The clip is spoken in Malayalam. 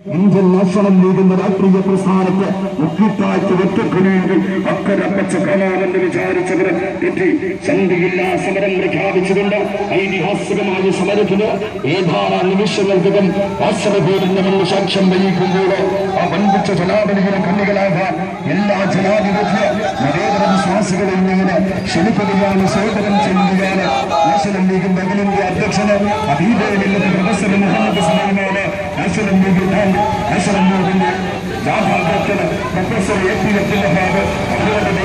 ഇന്ത്യൻ നാഷണൽ ലീഗിന്റെ രാഷ്ട്രീയ പ്രസ്ഥാനത്ത് മുക്കിത്താഴ്ച ഒറ്റയ്ക്ക് വേണ്ടി അക്കരപ്പച്ച കലാമെന്ന് വിചാരിച്ചവരെ തെറ്റി സന്ധിയില്ലാ സമരം പ്രഖ്യാപിച്ചുകൊണ്ട് ഐതിഹാസികമായ സമരത്തിന് ഏതാനും നിമിഷങ്ങൾക്കകം കാസർഗോഡിൽ സാക്ഷ്യം വഹിക്കുമ്പോൾ ആ വൻപിച്ച ജനാധിപതിയുടെ കണ്ണികളാകാൻ എല്ലാ ജനാധിപത്യ നരേന്ദ്ര വിശ്വാസികളെയും ഇങ്ങനെ ക്ഷണിക്കുകയാണ് സ്വാഗതം ചെയ്യുകയാണ് നാഷണൽ ലീഗിന്റെ അഖിലേന്ത്യ അധ്യക്ഷന് അതീതയിലുള്ള professor Muhammad Aşırımlı günden, aşırımlı günden. Daha fazla Profesör Yetkin Abdüllah abi, Abdüllah